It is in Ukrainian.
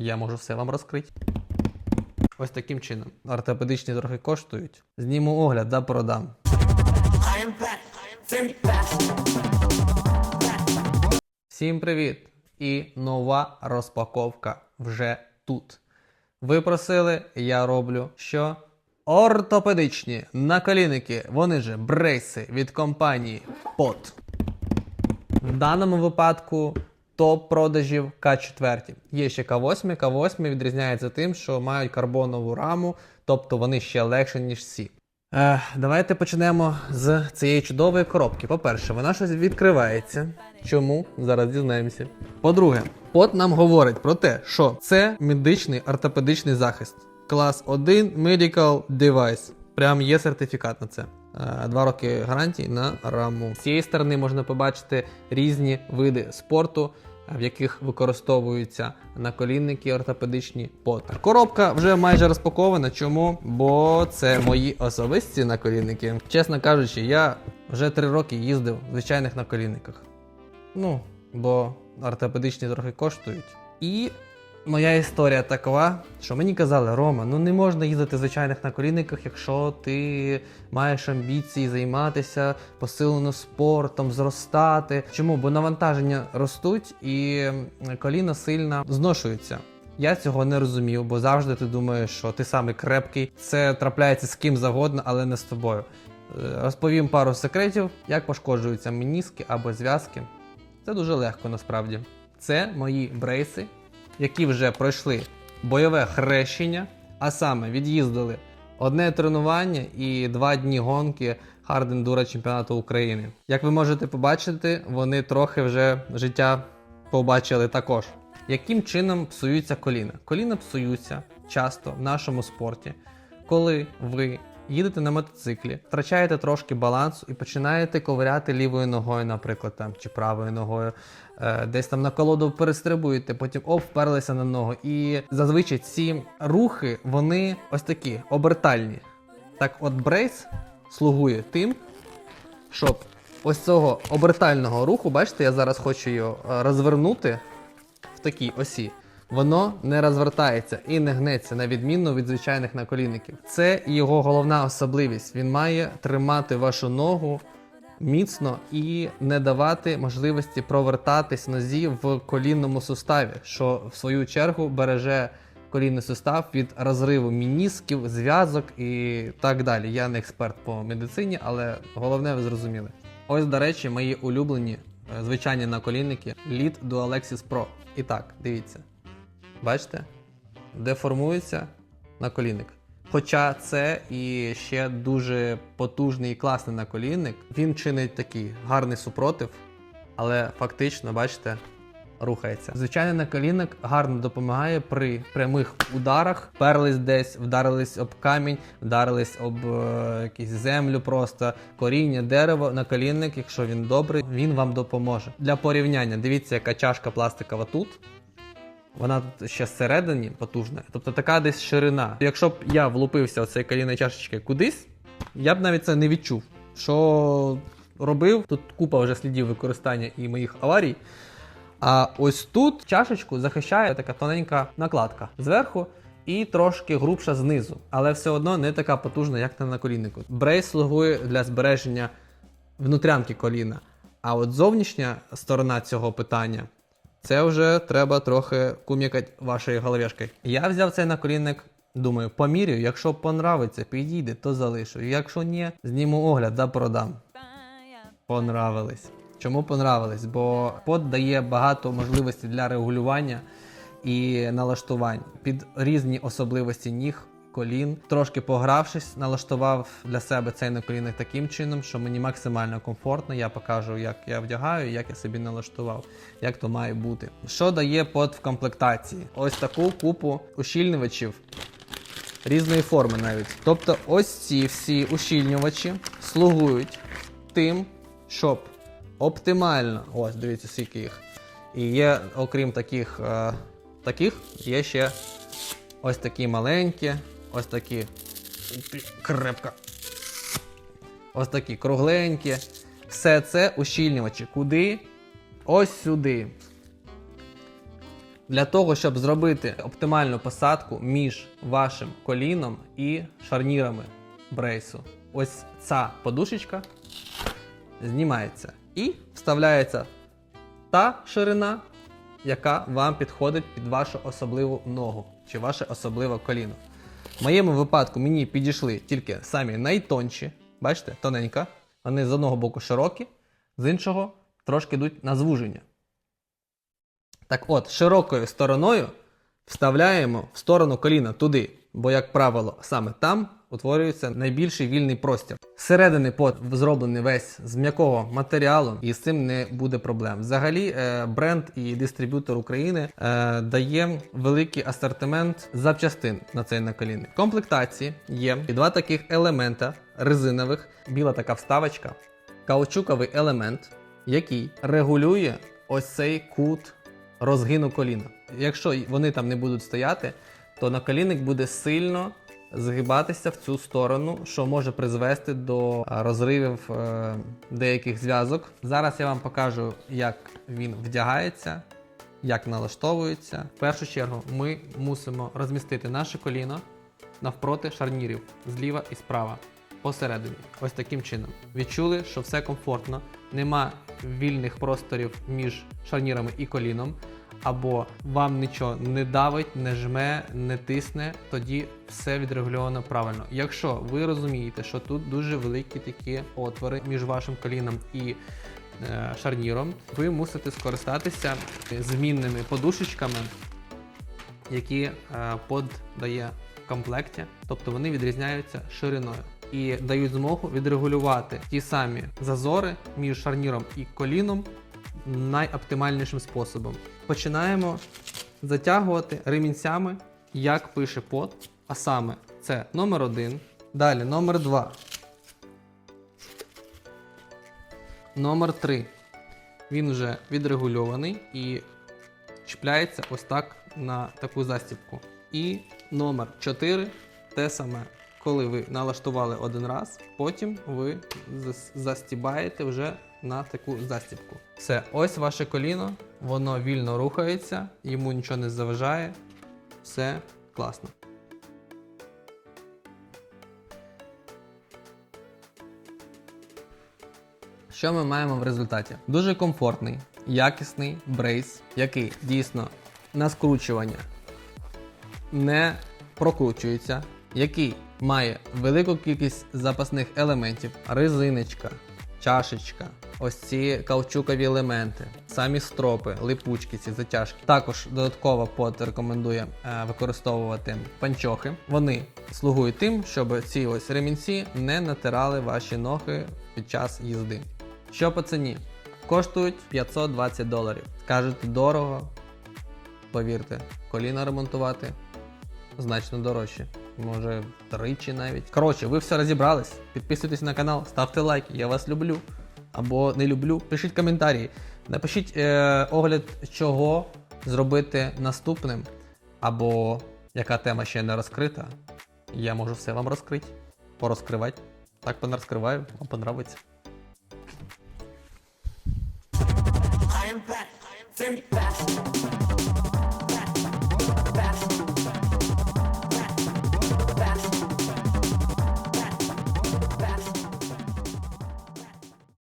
я можу все вам розкрити. Ось таким чином. Ортопедичні трохи коштують. Зніму огляд, да продам. Всім привіт! І нова розпаковка вже тут. Ви просили, я роблю що? Ортопедичні наколінники, вони же брейси від компанії POT. В даному випадку топ продажів К4. Є ще К8. К8 відрізняється тим, що мають карбонову раму, тобто вони ще легші, ніж ці. Е, давайте почнемо з цієї чудової коробки. По-перше, вона щось відкривається. Чому? Зараз дізнаємося. По-друге, пот нам говорить про те, що це медичний ортопедичний захист. Клас 1 Medical Device. Прям є сертифікат на це. Е, Два роки гарантії на раму. З цієї сторони можна побачити різні види спорту, в яких використовуються наколінники ортопедичні потер. Коробка вже майже розпакована. Чому? Бо це мої особисті наколінники. Чесно кажучи, я вже три роки їздив в звичайних наколінниках. Ну, бо ортопедичні трохи коштують. І моя історія такова, що мені казали, Рома, ну не можна їздити звичайних наколінниках, якщо ти маєш амбіції займатися посилено спортом, зростати. Чому? Бо навантаження ростуть і коліна сильно зношуються. Я цього не розумів, бо завжди ти думаєш, що ти самий крепкий. Це трапляється з ким завгодно, але не з тобою. Е, Розповім пару секретів, як пошкоджуються меніски або зв'язки. Це дуже легко насправді. Це мої брейси, які вже пройшли бойове хрещення, а саме від'їздили одне тренування і два дні гонки хардендура чемпіонату України. Як ви можете побачити, вони трохи вже життя побачили також. Яким чином псуються коліна? Коліна псуються часто в нашому спорті, коли ви їдете на мотоциклі, втрачаєте трошки балансу і починаєте ковиряти лівою ногою, наприклад, там чи правою ногою, е, десь там на колоду перестрибуєте, потім оп, вперлися на ногу. І зазвичай ці рухи вони ось такі обертальні. Так, от брейс слугує тим, щоб ось цього обертального руху, бачите, я зараз хочу його е, розвернути в такій осі. Воно не розвертається і не гнеться на відміну від звичайних наколінників. Це його головна особливість. Він має тримати вашу ногу міцно і не давати можливості провертатись нозі в колінному суставі, що в свою чергу береже колінний сустав від розриву мінісків, зв'язок і так далі. Я не експерт по медицині, але головне ви зрозуміли. Ось, до речі, мої улюблені е, звичайні наколінники Lead Dualexis Pro. І так, дивіться. Бачите? Деформується наколінник. Хоча це і ще дуже потужний і класний наколінник, він чинить такий гарний супротив, але фактично, бачите, рухається. Звичайний наколінник гарно допомагає при прямих ударах. Перлись десь, вдарились об камінь, вдарились об е, якусь землю, просто коріння, дерево. Наколінник, якщо він добрий, він вам допоможе. Для порівняння, дивіться, яка чашка пластикова тут. Вона ще зсередині потужна, тобто така десь ширина. Якщо б я влупився оцей коліна чашечки кудись, я б навіть це не відчув. Що робив, тут купа вже слідів використання і моїх аварій. А ось тут чашечку захищає така тоненька накладка зверху і трошки грубша знизу, але все одно не така потужна, як на наколіннику. Брейс слугує для збереження внутрянки коліна. А от зовнішня сторона цього питання це вже треба трохи кум'якати вашою головешкою. Я взяв цей наколінник, думаю, поміряю, якщо понравиться, підійде, то залишу. Якщо ні, зніму огляд да продам. Понравились. Чому понравились? Бо под дає багато можливостей для регулювання і налаштувань під різні особливості ніг. Колін, трошки погравшись, налаштував для себе цей наколінник таким чином, що мені максимально комфортно. Я покажу, як я вдягаю, як я собі налаштував, як то має бути. Що дає под в комплектації? Ось таку купу ущільнювачів різної форми навіть. Тобто, ось ці всі ущільнювачі слугують тим, щоб оптимально, ось дивіться, скільки їх. І є, окрім таких, е, таких, є ще ось такі маленькі, ось такі крепко. Ось такі кругленькі. Все це ущільнювачі. Куди? Ось сюди. Для того, щоб зробити оптимальну посадку між вашим коліном і шарнірами брейсу. Ось ця подушечка знімається і вставляється та ширина, яка вам підходить під вашу особливу ногу чи ваше особливе коліно. В моєму випадку мені підійшли тільки самі найтонші, бачите, тоненька. Вони з одного боку широкі, з іншого трошки йдуть на звуження. Так от, широкою стороною вставляємо в сторону коліна туди, бо, як правило, саме там утворюється найбільший вільний простір. Зсередини под зроблений весь з м'якого матеріалу, і з цим не буде проблем. Взагалі, е, бренд і дистриб'ютор України е, дає великий асортимент запчастин на цей наколінник. В комплектації є і два таких елемента резинових, біла така вставочка, каучуковий елемент, який регулює ось цей кут розгину коліна. Якщо вони там не будуть стояти, то наколінник буде сильно згибатися в цю сторону, що може призвести до розривів е, деяких зв'язок. Зараз я вам покажу, як він вдягається, як налаштовується. В першу чергу ми мусимо розмістити наше коліно навпроти шарнірів зліва і справа. Посередині, ось таким чином. Відчули, що все комфортно, нема вільних просторів між шарнірами і коліном, або вам нічого не давить, не жме, не тисне, тоді все відрегульовано правильно. Якщо ви розумієте, що тут дуже великі такі отвори між вашим коліном і е, шарніром, ви мусите скористатися змінними подушечками, які е, под дає в комплекті, тобто вони відрізняються шириною і дають змогу відрегулювати ті самі зазори між шарніром і коліном найоптимальнішим способом. Починаємо затягувати ремінцями, як пише под, а саме це номер один, далі номер два, номер три. Він вже відрегульований і чіпляється ось так на таку застібку. І номер 4 те саме. Коли ви налаштували один раз, потім ви застібаєте вже на таку застібку. Все, ось ваше коліно, воно вільно рухається, йому нічого не заважає. Все класно. Що ми маємо в результаті? Дуже комфортний, якісний брейс, який дійсно на скручування не прокручується, який має велику кількість запасних елементів, резиночка, чашечка, ось ці каучукові елементи, самі стропи, липучки, ці затяжки. Також додатково под рекомендує е, використовувати панчохи. Вони слугують тим, щоб ці ось ремінці не натирали ваші ноги під час їзди. Що по ціні? Коштують 520 доларів. Кажете дорого, повірте, коліна ремонтувати значно дорожче. Може, тричі навіть. Коротше, ви все розібрались. Підписуйтесь на канал, ставте лайк, я вас люблю. Або не люблю. Пишіть коментарі. Напишіть е, огляд, чого зробити наступним. Або яка тема ще не розкрита. Я можу все вам розкрити, порозкривати. Так понарозкриваю, вам понравиться. I am back. Very fast.